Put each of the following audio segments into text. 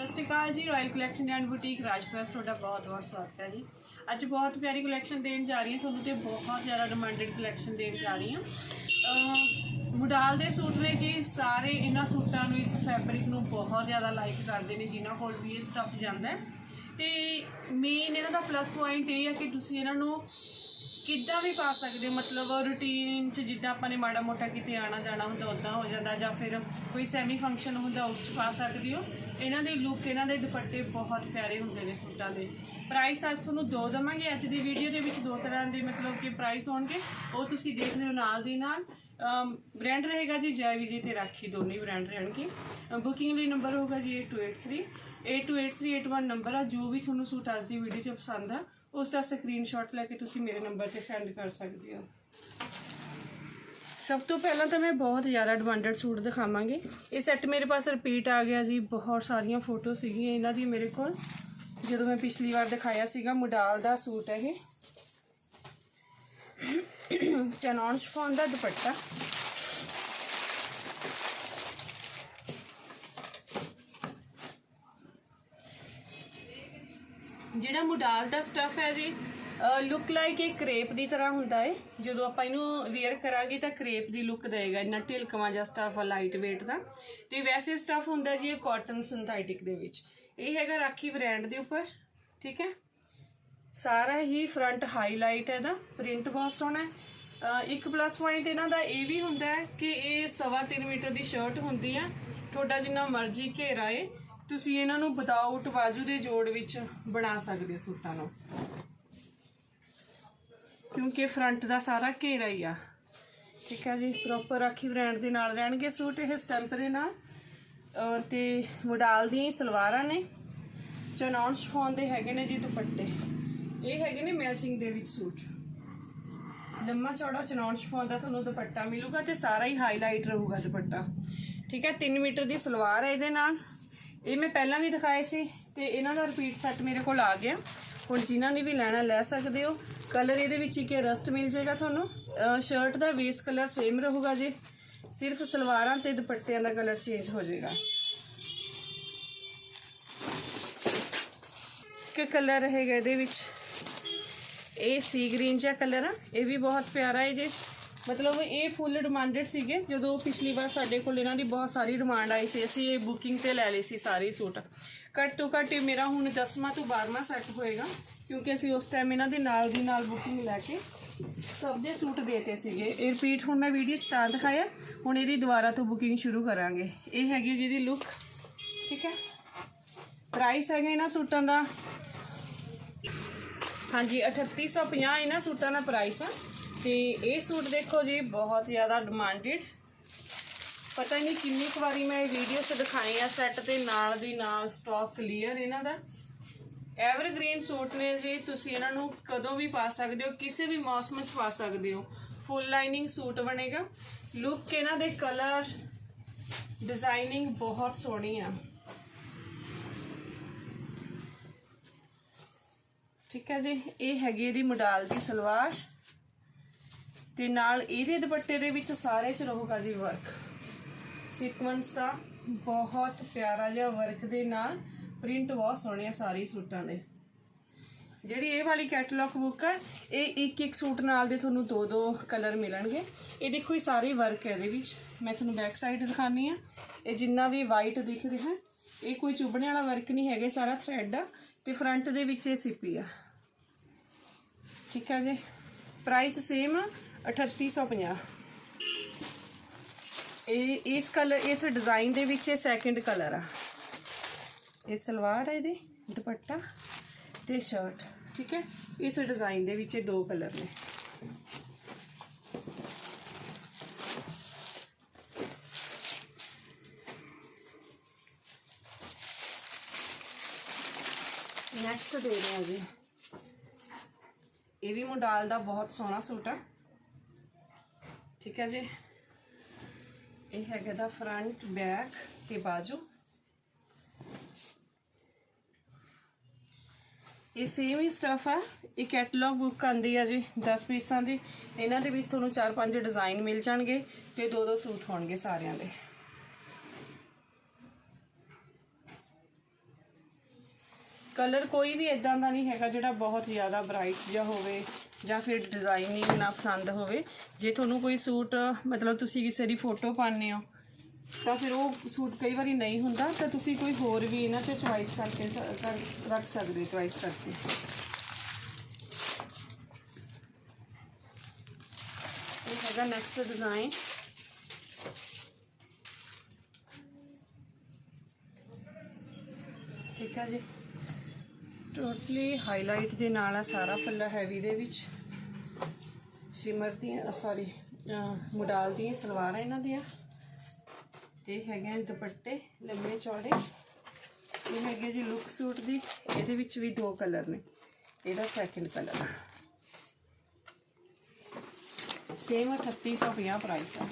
ਸਤਿ ਸ਼੍ਰੀ ਅਕਾਲ ਜੀ ਰਾਇਲ ਕਲੈਕਸ਼ਨ ਐਂਡ ਬੁਟੀਕ ਰਾਜਪ੍ਰਸ, ਤੁਹਾਡਾ ਬਹੁਤ ਬਹੁਤ ਸਵਾਗਤ ਹੈ ਜੀ। ਅੱਜ ਬਹੁਤ ਪਿਆਰੀ ਕਲੈਕਸ਼ਨ ਦੇਣ ਜਾ ਰਹੀ ਹਾਂ, ਤੁਹਾਨੂੰ ਤੇ ਬਹੁਤ ਜ਼ਿਆਦਾ ਡਿਮਾਂਡਡ ਕਲੈਕਸ਼ਨ ਦੇਣ ਜਾ ਰਹੀ ਹਾਂ। ਅਹ ਮੁਡਾਲ ਦੇ ਸੂਟ ਨੇ ਜੀ, ਸਾਰੇ ਇਹਨਾਂ ਸੂਟਾਂ ਨੂੰ ਇਸ ਫੈਬਰਿਕ ਨੂੰ ਬਹੁਤ ਜ਼ਿਆਦਾ ਲਾਈਕ ਕਰਦੇ ਨੇ, ਜਿਨ੍ਹਾਂ ਕੋਲ ਵੀ ਇਹ ਸਟੱਫ ਜਾਂਦਾ ਹੈ। ਤੇ ਮੇਨ ਇਹਨਾਂ ਦਾ ਪਲੱਸ ਪੁਆਇੰਟ ਇਹ ਹੈ ਕਿ ਤੁਸੀਂ ਇਹਨਾਂ ਨੂੰ ਕਿੱਦਾਂ ਵੀ ਪਾ ਸਕਦੇ ਹੋ? ਮਤਲਬ ਰੂਟੀਨ ਚ ਜਿੱਦਾਂ ਆਪਾਂ ਨੇ ਮਾੜਾ ਮੋਟਾ ਕਿਤੇ ਆਣਾ ਜਾਣਾ ਹੁੰਦਾ ਉਦਾਂ ਹੋ ਜਾਂਦਾ ਜਾਂ ਫਿਰ ਕੋਈ ਸੈਮੀ ਫੰਕਸ਼ਨ ਹੁੰਦਾ, ਉਸ ਚ ਪਾ ਸਕਦੇ ਹੋ। ਇਹਨਾਂ ਦੇ ਲੁੱਕ ਇਹਨਾਂ ਦੇ ਦੁਪੱਟੇ ਬਹੁਤ ਪਿਆਰੇ ਹੁੰਦੇ ਨੇ ਸੂਟਾਂ ਦੇ। ਪ੍ਰਾਈਸ ਅੱਜ ਤੁਹਾਨੂੰ ਦੋ ਦਵਾਂਗੇ, ਅੱਜ ਦੀ ਵੀਡੀਓ ਦੇ ਵਿੱਚ ਦੋ ਤਰ੍ਹਾਂ ਦੇ ਮਤਲਬ ਕਿ ਪ੍ਰਾਈਸ ਹੋਣਗੇ। ਉਹ ਤੁਸੀਂ ਦੇਖ ਲਿਓ ਨਾਲ ਦੀ ਨਾਲ। ਬ੍ਰਾਂਡ ਰਹੇਗਾ ਜੀ ਜੈ ਵਿਜੇ ਤੇ ਰਾਖੀ, ਦੋਨੇ ਬ੍ਰਾਂਡ ਰਹਿਣਗੇ। ਬੁਕਿੰਗ ਲਈ ਨੰਬਰ ਹੋਗਾ ਜੀ 8283 828381 ਨੰਬਰ ਆ, ਜੋ ਵੀ ਤੁਹਾਨੂੰ ਸੂਟ ਅੱਜ ਦੀ ਵੀਡੀਓ 'ਚ ਪਸੰਦ ਆ ਉਸ ਦਾ ਸਕਰੀਨਸ਼ਾਟ ਲੈ ਕੇ ਤੁਸੀਂ ਮੇਰੇ ਨੰਬਰ ਤੇ ਸੈਂਡ ਕਰ ਸਕਦੇ ਹੋ। ਸਭ ਤੋਂ ਪਹਿਲਾਂ ਤਾਂ ਮੈਂ ਬਹੁਤ ਜ਼ਿਆਦਾ ਡਿਮਾਂਡਡ ਸੂਟ ਦਿਖਾਵਾਂਗੀ। ਇਹ ਸੈੱਟ ਮੇਰੇ ਪਾਸ ਰਿਪੀਟ ਆ ਗਿਆ ਜੀ, ਬਹੁਤ ਸਾਰੀਆਂ ਫੋਟੋ ਸੀਗੀਆਂ ਇਹਨਾਂ ਦੀ ਮੇਰੇ ਕੋਲ। ਜਦੋਂ ਮੈਂ ਪਿਛਲੀ ਵਾਰ ਦਿਖਾਇਆ ਸੀਗਾ ਮੁਡਾਲ ਦਾ ਸੂਟ ਹੈ ਇਹ। ਚਨੌਨ ਸ਼ਫੋਨ ਦਾ ਦੁਪੱਟਾ। ਜਿਹੜਾ ਮੁਡਾਲ ਦਾ ਸਟਫ ਹੈ ਜੀ ਲੁੱਕ ਲਾਈਕ ਇਹ ਕ੍ਰੇਪ ਦੀ ਤਰ੍ਹਾਂ ਹੁੰਦਾ ਹੈ ਜਦੋਂ ਆਪਾਂ ਇਹਨੂੰ ਵੇਅਰ ਕਰਾਂਗੇ ਤਾਂ ਕ੍ਰੇਪ ਦੀ ਲੁੱਕ ਦੇਗਾ, ਇੰਨਾ ਢਿਲਕਵਾਂ ਜਿਹਾ ਸਟਫ ਆ ਲਾਈਟ weight ਦਾ। ਤੇ ਵੈਸੇ ਸਟਫ ਹੁੰਦਾ ਜੀ ਇਹ ਕਾਟਨ ਸਿੰਥੈਟਿਕ ਦੇ ਵਿੱਚ। ਇਹ ਹੈਗਾ ਰਾਖੀ ਬ੍ਰਾਂਡ ਦੇ ਉੱਪਰ, ਠੀਕ ਹੈ? ਸਾਰਾ ਹੀ ਫਰੰਟ ਹਾਈਲਾਈਟ ਹੈ ਇਹਦਾ ਪ੍ਰਿੰਟ ਬਹੁਤ ਸੋਹਣਾ ਹੈ। ਇੱਕ ਪਲੱਸ ਪੁਆਇੰਟ ਇਹਨਾਂ ਦਾ ਇਹ ਵੀ ਹੁੰਦਾ ਹੈ ਕਿ ਇਹ ਸਵਾ ਤਿੰਨ ਮੀਟਰ ਦੀ ਸ਼ਰਟ ਹੁੰਦੀ ਹੈ ਤੁਹਾਡਾ ਜਿੰਨਾ ਮਰਜ਼ੀ ਘੇਰਾ ਏ। ਤੁਸੀਂ ਇਹਨਾਂ ਨੂੰ ਵਿਦਆਊਟ ਬਾਜੂ ਦੇ ਜੋੜ ਵਿੱਚ ਬਣਾ ਸਕਦੇ ਹੋ ਸੂਟਾਂ ਨੂੰ। ਕਿਉਂਕਿ ਫਰੰਟ ਦਾ ਸਾਰਾ ਘੇਰਾ ਹੀ ਆ। ਠੀਕ ਹੈ ਜੀ ਪ੍ਰੋਪਰ ਰਾਖੀ ਬ੍ਰਾਂਡ ਦੇ ਨਾਲ ਰਹਿਣਗੇ ਸੂਟ, ਇਹ ਸਟੈਂਪ ਦੇ ਨਾਲ। ਅਹ ਤੇ ਮੋਡਲ ਦੀਆਂ ਸਲਵਾਰਾਂ ਨੇ। ਚਨੌਨ ਸ਼ਫੋਨ ਦੇ ਹੈਗੇ ਨੇ ਜੀ ਦੁਪੱਟੇ। ਇਹ ਹੈਗੇ ਨੇ ਮੈਚਿੰਗ ਦੇ ਵਿੱਚ ਸੂਟ। ਲੰਮਾ ਚੌੜਾ ਚਨੌਨ ਸ਼ਫੋਨ ਦਾ ਤੁਹਾਨੂੰ ਦੁਪੱਟਾ ਮਿਲੂਗਾ ਤੇ ਸਾਰਾ ਹੀ ਹਾਈਲਾਈਟ ਰਹੂਗਾ ਦੁਪੱਟਾ। ਠੀਕ ਹੈ 3 ਮੀਟਰ ਦੀ ਸਲਵਾਰ ਹੈ ਇਹਦੇ ਨਾਲ। ਇਹ ਮੈਂ ਪਹਿਲਾਂ ਵੀ ਦਿਖਾਏ ਸੀ ਤੇ ਇਹਨਾਂ ਦਾ ਰਿਪੀਟ ਸੈੱਟ ਮੇਰੇ ਕੋਲ ਆ ਗਿਆ। ਹੁਣ ਜਿਨ੍ਹਾਂ ਨੇ ਵੀ ਲੈਣਾ, ਲੈ ਸਕਦੇ ਹੋ। ਕਲਰ ਇਹਦੇ ਵਿੱਚ ਇੱਕ ਰਸਟ ਮਿਲ ਜਾਏਗਾ ਤੁਹਾਨੂੰ। ਸ਼ਰਟ ਦਾ ਬੇਸ ਕਲਰ ਸੇਮ ਰਹੂਗਾ ਜੀ। ਸਿਰਫ ਸਲਵਾਰਾਂ ਤੇ ਦੁਪੱਟਿਆਂ ਦਾ ਕਲਰ ਚੇਂਜ ਹੋ ਜਾਏਗਾ। ਕਿ ਕਲਰ ਰਹੇਗਾ ਇਹਦੇ ਵਿੱਚ। ਇਹ ਸੀ ਗ੍ਰੀਨ ਜਿਹਾ ਕਲਰ ਆ। ਇਹ ਵੀ ਬਹੁਤ ਪਿਆਰਾ ਹੈ ਜੀ। ਮਤਲਬ ਇਹ ਫੁੱਲ ਡਿਮਾਂਡਡ ਸੀਗੇ, ਜਦੋਂ ਪਿਛਲੀ ਵਾਰ ਸਾਡੇ ਕੋਲ ਇਹਨਾਂ ਦੀ ਬਹੁਤ ਸਾਰੀ ਡਿਮਾਂਡ ਆਈ ਸੀ, ਅਸੀਂ ਇਹ ਬੁਕਿੰਗ ਤੇ ਲੈ ਲਈ ਸੀ ਸਾਰੇ ਸੂਟ ਘੱਟ ਤੋਂ ਘੱਟ ਇਹ ਮੇਰਾ ਹੁਣ 10ਵਾਂ ਤੋਂ 12ਵਾਂ ਸੈੱਟ ਹੋਏਗਾ, ਕਿਉਂਕਿ ਅਸੀਂ ਉਸ ਟਾਈਮ ਇਹਨਾਂ ਦੇ ਨਾਲ ਦੀ ਨਾਲ ਬੁਕਿੰਗ ਲੈ ਕੇ ਸਭ ਦੇ ਸੂਟ ਦੇਤੇ ਸੀਗੇ। ਇਹ ਰਿਪੀਟ ਹੁਣ ਮੈਂ ਵੀਡੀਓ 'ਚ ਤਾਂ ਦਿਖਾਇਆ, ਹੁਣ ਇਹਦੀ ਦੁਬਾਰਾ ਤੋਂ ਬੁਕਿੰਗ ਸ਼ੁਰੂ ਕਰਾਂਗੇ। ਇਹ ਹੈਗੀ ਜਿਹਦੀ ਲੁੱਕ ਠੀਕ ਹੈ? ਪ੍ਰਾਈਸ ਹੈਗਾ ਇਹਨਾਂ ਸੂਟਾਂ ਦਾ। ਹਾਂਜੀ 3850 ਇਹਨਾਂ ਸੂਟਾਂ ਦਾ ਪ੍ਰਾਈਸ ਆ। ਤੇ ਇਹ ਸੂਟ ਦੇਖੋ ਜੀ, ਬਹੁਤ ਜ਼ਿਆਦਾ ਡਿਮਾਂਡਡ ਪਤਾ ਨਹੀਂ ਕਿੰਨੀ ਕੁ ਵਾਰੀ ਮੈਂ ਇਹ ਵੀਡੀਓ 'ਚ ਦਿਖਾਏ ਆ ਸੈੱਟ ਤੇ ਨਾਲ ਦੀ ਨਾਲ ਸਟਾਕ ਕਲੀਅਰ ਇਹਨਾਂ ਦਾ। ਐਵਰਗ੍ਰੀਨ ਸੂਟ ਨੇ ਜੀ, ਤੁਸੀਂ ਇਹਨਾਂ ਨੂੰ ਕਦੋਂ ਵੀ ਪਾ ਸਕਦੇ ਹੋ, ਕਿਸੇ ਵੀ ਮੌਸਮ 'ਚ ਪਾ ਸਕਦੇ ਹੋ। ਫੁੱਲ ਲਾਈਨਿੰਗ ਸੂਟ ਬਣੇਗਾ। ਲੁੱਕ ਇਹਨਾਂ ਦੇ ਕਲਰ ਡਿਜ਼ਾਈਨਿੰਗ ਬਹੁਤ ਸੋਹਣੀ ਆ। ਠੀਕ ਹੈ ਜੀ, ਇਹ ਹੈਗੀ ਇਹਦੀ ਮੋਡਲ ਦੀ ਸਲਵਾਰ। ਤੇ ਨਾਲ ਇਹਦੇ ਦੁਪੱਟੇ ਦੇ ਵਿੱਚ ਸਾਰੇ ਚ ਰਹੂਗਾ ਜੀ ਵਰਕ ਸੀਕੁਐਂਸ ਦਾ ਬਹੁਤ ਪਿਆਰਾ ਜਿਹਾ ਵਰਕ ਦੇ ਨਾਲ ਪ੍ਰਿੰਟ ਬਹੁਤ ਸੋਹਣੇ ਆ ਸਾਰੇ ਸੂਟਾਂ ਦੇ। ਜਿਹੜੀ ਇਹ ਵਾਲੀ ਕੈਟਲੌਗ ਬੁੱਕ ਹੈ ਇਹ ਇੱਕ ਇੱਕ ਸੂਟ ਨਾਲ ਦੇ ਤੁਹਾਨੂੰ ਦੋ ਦੋ ਕਲਰ ਮਿਲਣਗੇ। ਇਹ ਦੇਖੋ ਇਹ ਸਾਰੇ ਵਰਕ ਹੈ ਇਹਦੇ ਵਿੱਚ। ਮੈਂ ਤੁਹਾਨੂੰ ਬੈਕ ਸਾਈਡ ਦਿਖਾਣੀ ਆ ਇਹ ਜਿੰਨਾ ਵੀ ਵਾਈਟ ਦਿਖ ਰਿਹਾ, ਇਹ ਕੋਈ ਚੁੱਭਣੇ ਵਾਲਾ ਵਰਕ ਨਹੀਂ ਹੈਗੇ ਸਾਰਾ ਥ੍ਰੈਡ ਆ ਤੇ ਫਰੰਟ ਦੇ ਵਿੱਚ ਇਹ ਸਿੱਪੀ ਆ। ਠੀਕ ਹੈ ਜੀ? ਪ੍ਰਾਈਸ ਸੇਮ ਆ। 3850 ਇਹ, ਇਸ ਕਲਰ ਇਸ ਡਿਜ਼ਾਈਨ ਦੇ ਵਿੱਚ ਇਹ ਸੈਕਿੰਡ ਕਲਰ ਆ। ਇਹ ਸਲਵਾਰ ਹੈ ਇਹਦੀ, ਦੁਪੱਟਾ ਤੇ ਸ਼ਰਟ ਠੀਕ ਹੈ? ਇਸ ਡਿਜ਼ਾਈਨ ਦੇ ਵਿੱਚ ਇਹ ਦੋ ਕਲਰ ਨੇ। ਨੈਕਸਟ ਦੇ ਰਹੇ ਹਾਂ ਜੀ। ਇਹ ਵੀ ਮੁੰਡਾਲ ਦਾ ਬਹੁਤ ਸੋਹਣਾ ਸੂਟ ਆ। ਠੀਕ ਹੈ ਜੀ। ਇਹ ਹੈਗਾ ਦਾ ਫਰੰਟ ਬੈਕ ਤੇ ਬਾਜੂ। ਇਹ ਸੇਮ ਹੀ ਸਟਫ ਆ। ਇਹ ਕੈਟਲੌਗ ਬੁੱਕ ਆਂਦੀ ਆ ਜੀ 10 ਪੀਸਾਂ ਦੀ। ਇਹਨਾਂ ਦੇ ਵਿੱਚ ਤੁਹਾਨੂੰ 4-5 ਡਿਜ਼ਾਈਨ ਮਿਲ ਜਾਣਗੇ ਤੇ ਦੋ ਦੋ ਸੂਟ ਹੋਣਗੇ ਸਾਰਿਆਂ ਦੇ। ਕਲਰ ਕੋਈ ਵੀ ਇਦਾਂ ਦਾ ਨਹੀਂ ਹੈਗਾ ਜਿਹੜਾ ਬਹੁਤ ਜ਼ਿਆਦਾ ਬ੍ਰਾਈਟ ਜਿਹਾ ਹੋਵੇ। ਜਾਂ ਫਿਰ ਡਿਜ਼ਾਈਨਿੰਗ ਨਾ ਪਸੰਦ ਹੋਵੇ। ਜੇ ਤੁਹਾਨੂੰ ਕੋਈ ਸੂਟ, ਮਤਲਬ ਤੁਸੀਂ ਕਿਸੇ ਦੀ ਫੋਟੋ ਪਾਉਂਦੇ ਹੋ, ਤਾਂ ਫਿਰ ਉਹ ਸੂਟ ਕਈ ਵਾਰੀ ਨਹੀਂ ਹੁੰਦਾ, ਤਾਂ ਤੁਸੀਂ ਕੋਈ ਹੋਰ ਵੀ ਇਹਨਾਂ ਤੇ ਚੁਆਇਸ ਕਰਕੇ ਰੱਖ ਸਕਦੇ ਚੁਆਇਸ ਕਰਕੇ। ਇਹ ਹੈਗਾ ਨੈਕਸਟ ਡਿਜ਼ਾਈਨ ਠੀਕ ਹੈ ਜੀ? ਟੋਟਲੀ ਹਾਈਲਾਈਟ ਦੇ ਨਾਲ ਆ ਸਾਰਾ ਪੱਲਾ ਹੈਵੀ ਦੇ ਵਿੱਚ। ਸ਼ਿਮਰ ਦੀ ਸੌਰੀ ਮੁਡਾਲ ਦੀਆਂ ਸਲਵਾਰਾਂ ਇਹਨਾਂ ਦੀਆਂ। ਤੇ ਹੈਗੇ ਆ ਦੁਪੱਟੇ, ਲੰਮੇ ਚੌੜੇ। ਇਹ ਹੈਗੇ ਜੀ ਲੁੱਕ ਸੂਟ ਦੀ। ਇਹਦੇ ਵਿੱਚ ਵੀ ਦੋ ਕਲਰ ਨੇ। ਇਹਦਾ ਸੈਕਿੰਡ ਕਲਰ ਸੇਮ 3850 ਪ੍ਰਾਈਸ ਆ।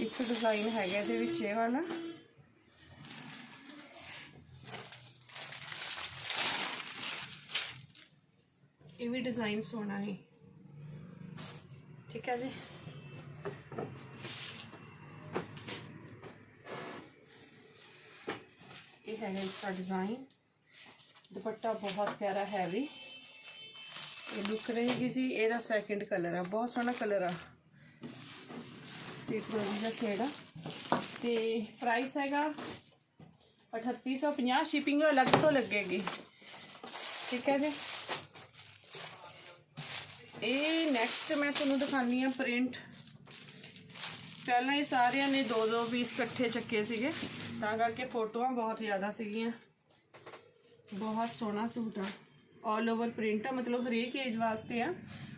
ਇੱਕ ਡਿਜ਼ਾਈਨ ਹੈਗਾ ਇਹਦੇ ਵਿੱਚ ਇਹ ਵਾਲਾ। ਡਿਜ਼ਾਈਨ ਸੋਹਣਾ ਹੈ ਠੀਕ ਹੈ ਜੀ। ਇਹ ਹੈਗਾ ਇਸਦਾ ਡਿਜ਼ਾਈਨ ਦੁਪੱਟਾ ਬਹੁਤ ਪਿਆਰਾ ਹੈਵੀ। ਇਹ ਲੁੱਕ ਰਹੇਗੀ ਜੀ, ਇਹਦਾ ਸੈਕਿੰਡ ਕਲਰ ਆ, ਬਹੁਤ ਸੋਹਣਾ ਕਲਰ ਆ। ਸੀਟ ਰੋਜੀ ਦਾ ਸ਼ੇਡ ਆ। ਤੇ ਪ੍ਰਾਈਸ ਹੈਗਾ 3850 ਸ਼ਿਪਿੰਗ ਅਲੱਗ ਤੋਂ ਲੱਗੇਗੀ। ਠੀਕ ਹੈ ਜੀ। ਇਹ ਨੈਕਸਟ ਮੈਂ ਤੁਹਾਨੂੰ ਦਿਖਾਨੀ ਆ ਪ੍ਰਿੰਟ ਪਹਿਲਾਂ ਇਹ ਸਾਰਿਆਂ ਨੇ ਦੋ ਦੋ ਪੀਸ ਇਕੱਠੇ ਚੱਕੇ ਸੀਗੇ, ਤਾਂ ਕਰਕੇ ਫੋਟੋਆਂ ਬਹੁਤ ਜ਼ਿਆਦਾ ਸੀਗੀਆਂ। ਬਹੁਤ ਸੋਹਣਾ ਸੂਟ ਆ। ਆਲ ਓਵਰ ਪ੍ਰਿੰਟ ਆ, ਮਤਲਬ ਹਰੇਕ ਏਜ ਵਾਸਤੇ ਆ।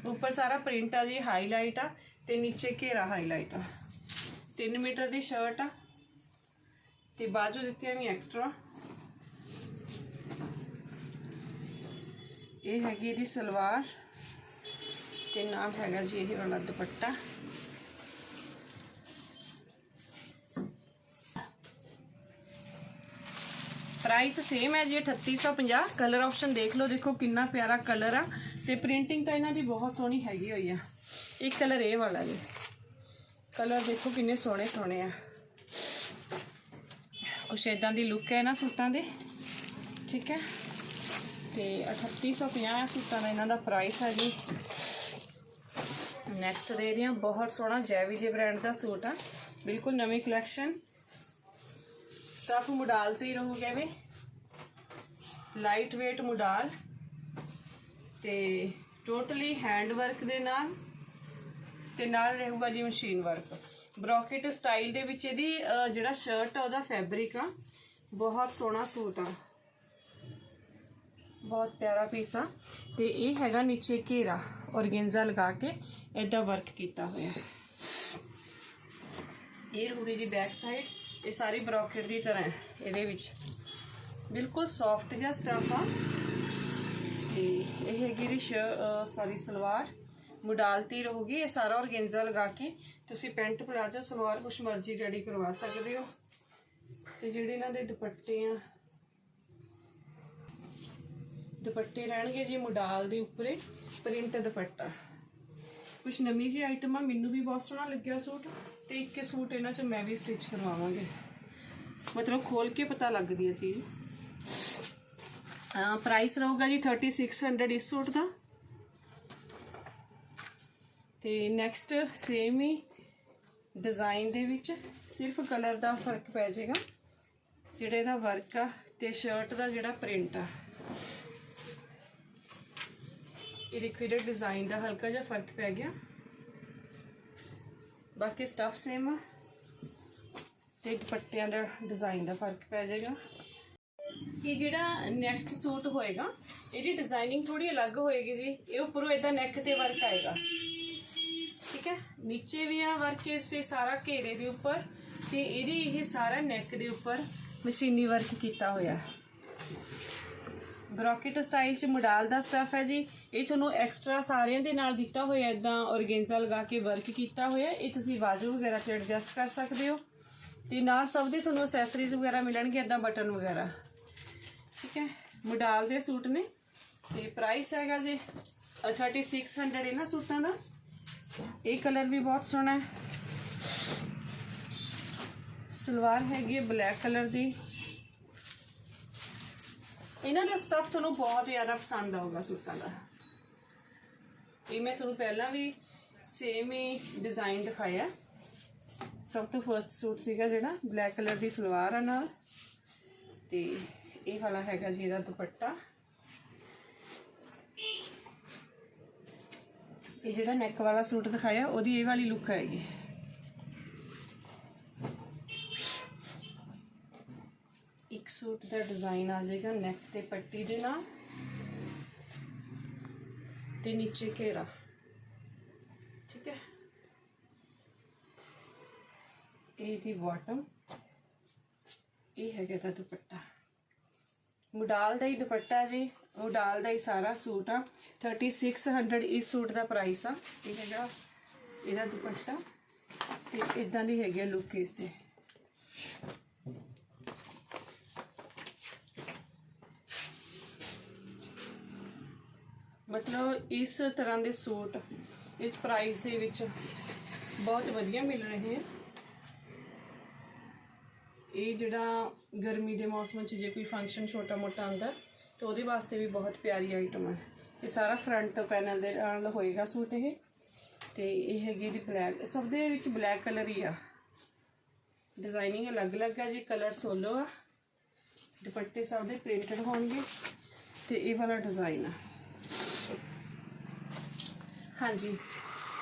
ਉੱਪਰ ਸਾਰਾ ਪ੍ਰਿੰਟ ਆ ਜੀ ਹਾਈਲਾਈਟ ਆ ਤੇ ਨੀਚੇ ਘੇਰਾ ਹਾਈਲਾਈਟ ਆ। 3 ਮੀਟਰ ਦੀ ਸ਼ਰਟ ਆ ਤੇ ਬਾਜੂ ਦਿੱਤੀਆਂ ਵੀ ਐਕਸਟਰਾ ਇਹ ਹੈਗੀ ਇਹਦੀ ਸਲਵਾਰ। ਤੇ ਨਾਮ ਹੈਗਾ ਜੀ ਇਹ ਵਾਲਾ ਦੁਪੱਟਾ। ਪ੍ਰਾਈਸ ਸੇਮ ਹੈ ਜੀ 3850 ਕਲਰ ਆਪਸ਼ਨ ਦੇਖ ਲਓ, ਦੇਖੋ ਕਿੰਨਾ ਪਿਆਰਾ ਕਲਰ ਆ। ਤੇ ਪ੍ਰਿੰਟਿੰਗ ਤਾਂ ਇਹਨਾਂ ਦੀ ਬਹੁਤ ਸੋਹਣੀ ਹੈਗੀ ਹੋਈ ਆ। ਇੱਕ ਕਲਰ ਇਹ ਵਾਲਾ ਜੀ। ਕਲਰ ਦੇਖੋ ਕਿੰਨੇ ਸੋਹਣੇ ਸੋਹਣੇ ਆ। ਕੁਛ ਇਦਾਂ ਦੀ ਲੁੱਕ ਹੈ ਨਾ ਸੂਟਾਂ ਦੇ। ਠੀਕ ਹੈ। ਤੇ 3850 ਸੂਟਾਂ ਦਾ ਇਹਨਾਂ ਦਾ ਪ੍ਰਾਈਸ ਹੈ ਜੀ। ਨੈਕਸਟ ਦੇ ਰਹੀ ਹਾਂ। ਬਹੁਤ ਸੋਹਣਾ ਜੈਵੀ ਜੇ ਬ੍ਰਾਂਡ ਦਾ ਸੂਟ ਆ। ਬਿਲਕੁਲ ਨਵੀਂ ਕਲੈਕਸ਼ਨ ਸਟਫ ਮੁਡਾਲ ਤੇ ਹੀ ਰਹੂਗਾ ਵੀ ਲਾਈਟ weight ਮੁਡਾਲ। ਤੇ ਟੋਟਲੀ ਹੈਂਡ ਵਰਕ ਦੇ ਨਾਲ ਤੇ ਨਾਲ ਰਹੂਗਾ ਜੀ ਮਸ਼ੀਨ ਵਰਕ ਬ੍ਰੋਕੇਟ ਸਟਾਈਲ ਦੇ ਵਿੱਚ ਇਹਦੀ ਜਿਹੜਾ ਸ਼ਰਟ ਆ, ਉਹਦਾ ਫੈਬਰਿਕ ਆ। ਬਹੁਤ ਸੋਹਣਾ ਸੂਟ ਆ। ਬਹੁਤ ਪਿਆਰਾ ਪੀਸ ਆ। ਤੇ ਇਹ ਹੈਗਾ ਨੀਚੇ ਘੇਰਾ ਔਰਗੈਂਜ਼ਾ ਲਗਾ ਕੇ ਇਹਦਾ ਵਰਕ ਕੀਤਾ ਹੋਇਆ ਇਹ ਰਹੂਗੀ ਜੀ ਬੈਕ ਸਾਈਡ ਇਹ ਸਾਰੀ ਬ੍ਰੋਕੇਟ ਦੀ ਤਰ੍ਹਾਂ ਹੈ ਇਹਦੇ ਵਿੱਚ। ਬਿਲਕੁਲ ਸੌਫਟ ਜਿਹਾ ਸਟਫ ਆ। ਤੇ ਇਹ ਹੈਗੀ ਦੀ ਸੌਰੀ ਸਲਵਾਰ। ਮੁਡਾਲਤੀ ਰਹੂਗੀ, ਇਹ ਸਾਰਾ ਔਰਗੈਂਜ਼ਾ ਲਗਾ ਕੇ। ਤੁਸੀਂ ਪੈਂਟ ਪਲਾਜਾ, ਸਲਵਾਰ ਕੁਛ ਮਰਜ਼ੀ ਰੈਡੀ ਕਰਵਾ ਸਕਦੇ ਹੋ। ਤੇ ਜਿਹੜੇ ਇਹਨਾਂ ਦੇ ਦੁਪੱਟੇ ਆ ਦੁਪੱਟੇ ਰਹਿਣਗੇ ਜੀ ਮੁਡਾਲ ਦੇ ਉੱਪਰੇ, ਪ੍ਰਿੰਟ ਦੁਪੱਟਾ। ਕੁਛ ਨਵੀਂ ਜੀ ਆਈਟਮ ਆ, ਮੈਨੂੰ ਵੀ ਬਹੁਤ ਸੋਹਣਾ ਲੱਗਿਆ ਸੂਟ ਤੇ ਇੱਕ ਸੂਟ ਇਹਨਾਂ ਚ ਮੈਂ ਵੀ ਸਟਿਚ ਕਰਵਾਵਾਂਗੇ। ਮਤਲਬ ਖੋਲ ਕੇ ਪਤਾ ਲੱਗਦੀ ਹੈ ਚੀਜ਼। ਪ੍ਰਾਈਸ ਰਹੂਗਾ ਜੀ 3600 ਇਸ ਸੂਟ ਦਾ। ਤੇ ਨੈਕਸਟ ਸੇਮ ਹੀ ਡਿਜ਼ਾਈਨ ਦੇ ਵਿੱਚ ਸਿਰਫ ਕਲਰ ਦਾ ਫ਼ਰਕ ਪੈ ਜਾਏਗਾ। ਜਿਹੜੇ ਇਹਦਾ ਵਰਕ ਆ ਤੇ ਸ਼ਰਟ ਦਾ ਜਿਹੜਾ ਪ੍ਰਿੰਟ ਆ। ਇਹ ਦੇਖੋ ਇਹਦੇ ਡਿਜ਼ਾਈਨ ਦਾ ਹਲਕਾ ਜਿਹਾ ਫ਼ਰਕ ਪੈ ਗਿਆ। ਬਾਕੀ ਸਟਫ ਸੇਮ ਆ। ਤੇ ਦੁਪੱਟਿਆਂ ਦਾ ਡਿਜ਼ਾਈਨ ਦਾ ਫ਼ਰਕ ਪੈ ਜਾਏਗਾ। ਇਹ ਜਿਹੜਾ ਨੈਕਸਟ ਸੂਟ ਹੋਏਗਾ, ਇਹਦੀ ਡਿਜ਼ਾਈਨਿੰਗ ਥੋੜੀ ਅਲੱਗ ਹੋਏਗੀ ਜੀ। ਇਹ ਉੱਪਰੋਂ ਇਦਾਂ ਨੈਕ ਤੇ ਵਰਕ ਆਏਗਾ। ਠੀਕ ਹੈ? ਨੀਚੇ ਵੀ ਆ ਵਰਕ ਇਸ ਤੇ ਸਾਰਾ ਘੇਰੇ ਦੇ ਉੱਪਰ ਤੇ ਇਹਦੀ ਇਹ ਸਾਰਾ ਨੈਕ ਦੇ ਉੱਪਰ ਮਸ਼ੀਨੀ ਵਰਕ ਕੀਤਾ ਹੋਇਆ। ਹੈ ਬ੍ਰੋਕੇਟ ਸਟਾਈਲ ਚ ਮੋਡਲ ਦਾ ਸਟਫ ਹੈ ਜੀ। ਇਹ ਤੁਹਾਨੂੰ ਐਕਸਟਰਾ ਸਾਰਿਆਂ ਦੇ ਨਾਲ ਦਿੱਤਾ ਹੋਇਆ ਇਦਾਂ ਔਰਗੈਂਜ਼ਾ ਲਗਾ ਕੇ ਵਰਕ ਕੀਤਾ ਹੋਇਆ ਇਹ ਤੁਸੀਂ ਬਾਜੂ ਵਗੈਰਾ ਤੇ ਐਡਜਸਟ ਕਰ ਸਕਦੇ ਹੋ। ਤੇ ਨਾਲ ਸਭ ਦੇ ਤੁਹਾਨੂੰ ਅਸੈਸਰੀਜ਼ ਵਗੈਰਾ ਮਿਲਣਗੇ ਇਦਾਂ ਬਟਨ ਵਗੈਰਾ। ਠੀਕ ਹੈ? ਮੋਡਲ ਦੇ ਸੂਟ ਨੇ। ਤੇ ਪ੍ਰਾਈਸ ਹੈਗਾ ਜੀ ਅ, 3600 ਇਹਨਾਂ ਸੂਟਾਂ ਦਾ। ਇਹ ਕਲਰ ਵੀ ਬਹੁਤ ਸੋਹਣਾ ਹੈ। ਸਲਵਾਰ ਹੈਗੀ ਹੈ ਬਲੈਕ ਕਲਰ ਦੀ। ਇਹਨਾਂ ਦਾ ਸਟੱਫ ਤੁਹਾਨੂੰ ਬਹੁਤ ਜ਼ਿਆਦਾ ਪਸੰਦ ਆਊਗਾ ਸੂਟਾਂ ਦਾ। ਇਹ ਮੈਂ ਤੁਹਾਨੂੰ ਪਹਿਲਾਂ ਵੀ ਸੇਮ ਹੀ ਡਿਜ਼ਾਈਨ ਦਿਖਾਇਆ। ਸਭ ਤੋਂ ਫਰਸਟ ਸੂਟ ਸੀਗਾ ਜਿਹੜਾ ਬਲੈਕ ਕਲਰ ਦੀ ਸਲਵਾਰ ਆ ਨਾਲ। ਤੇ ਇਹ ਵਾਲਾ ਹੈਗਾ ਜੀ ਇਹਦਾ ਦੁਪੱਟਾ। ਇਹ ਜਿਹੜਾ ਨੈਕ ਵਾਲਾ ਸੂਟ ਦਿਖਾਇਆ, ਉਹਦੀ ਇਹ ਵਾਲੀ ਲੁੱਕ ਆਏਗੀ ਸੂਟ ਦਾ ਡਿਜ਼ਾਈਨ ਆ ਜਾਏਗਾ ਨੈਕ ਤੇ ਪੱਟੀ ਦੇ ਨਾਲ ਤੇ ਨੀਚੇ ਘੇਰਾ। ਠੀਕ ਹੈ? ਇਹ ਦੀ ਬਾਟਮ ਇਹ ਹੈਗਾ ਤਾਂ ਦੁਪੱਟਾ। ਮੁਡਾਲ ਦਾ ਹੀ ਦੁਪੱਟਾ ਜੀ, ਮੁਡਾਲ ਦਾ ਹੀ ਸਾਰਾ ਸੂਟ ਆ। 3600 ਇਸ ਸੂਟ ਦਾ ਪ੍ਰਾਈਸ ਆ। ਇਹ ਹੈਗਾ ਇਹਦਾ ਦੁਪੱਟਾ ਤੇ ਇਦਾਂ ਦੀ ਹੈਗੀ ਲੁੱਕ ਇਸ ਤੇ। ਮਤਲਬ ਇਸ ਤਰ੍ਹਾਂ ਦੇ ਸੂਟ ਇਸ ਪ੍ਰਾਈਸ ਦੇ ਵਿੱਚ ਬਹੁਤ ਵਧੀਆ ਮਿਲ ਰਹੇ ਆ। ਇਹ ਜਿਹੜਾ ਗਰਮੀ ਦੇ ਮੌਸਮ 'ਚ ਜੇ ਕੋਈ ਫੰਕਸ਼ਨ ਛੋਟਾ ਮੋਟਾ ਆਉਂਦਾ, ਤਾਂ ਉਹਦੇ ਵਾਸਤੇ ਵੀ ਬਹੁਤ ਪਿਆਰੀ ਆਈਟਮ ਹੈ ਇਹ ਸਾਰਾ ਫਰੰਟ ਪੈਨਲ ਦੇ ਨਾਲ ਹੋਏਗਾ ਸੂਟ ਇਹ। ਤੇ ਇਹ ਹੈਗੀ ਦੀ ਬਲੈਕ ਸਭ ਦੇ ਵਿੱਚ ਬਲੈਕ ਕਲਰ ਹੀ ਆ। ਡਿਜ਼ਾਈਨਿੰਗ ਅਲੱਗ-ਅਲੱਗ ਆ, ਜੀ ਕਲਰ ਸੋਲੋ ਆ, ਦੁਪੱਟੇ ਸਭ ਦੇ ਪ੍ਰਿੰਟਡ ਹੋਣਗੇ, ਤੇ ਇਹ ਵਾਲਾ ਡਿਜ਼ਾਈਨ ਆ। ਹਾਂਜੀ।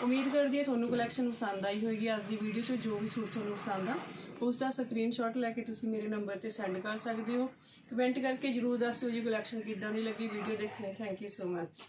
ਉਮੀਦ ਕਰਦੀ ਹਾਂ ਤੁਹਾਨੂੰ ਕਲੈਕਸ਼ਨ ਪਸੰਦ ਆਈ ਹੋਵੇਗੀ ਅੱਜ ਦੀ ਵੀਡੀਓ 'ਚ ਜੋ ਵੀ ਸੂਟ ਤੁਹਾਨੂੰ ਪਸੰਦ ਆ, ਉਸ ਦਾ ਸਕਰੀਨਸ਼ਾਟ ਲੈ ਕੇ ਤੁਸੀਂ ਮੇਰੇ ਨੰਬਰ ਤੇ ਸੈਂਡ ਕਰ ਸਕਦੇ ਹੋ। ਕਮੈਂਟ ਕਰਕੇ ਜਰੂਰ ਦੱਸਿਓ ਜੀ ਕਲੈਕਸ਼ਨ ਕਿੱਦਾਂ ਦੀ ਲੱਗੀ ਵੀਡੀਓ ਦੇਖਣ ਲਈ। Thank you so much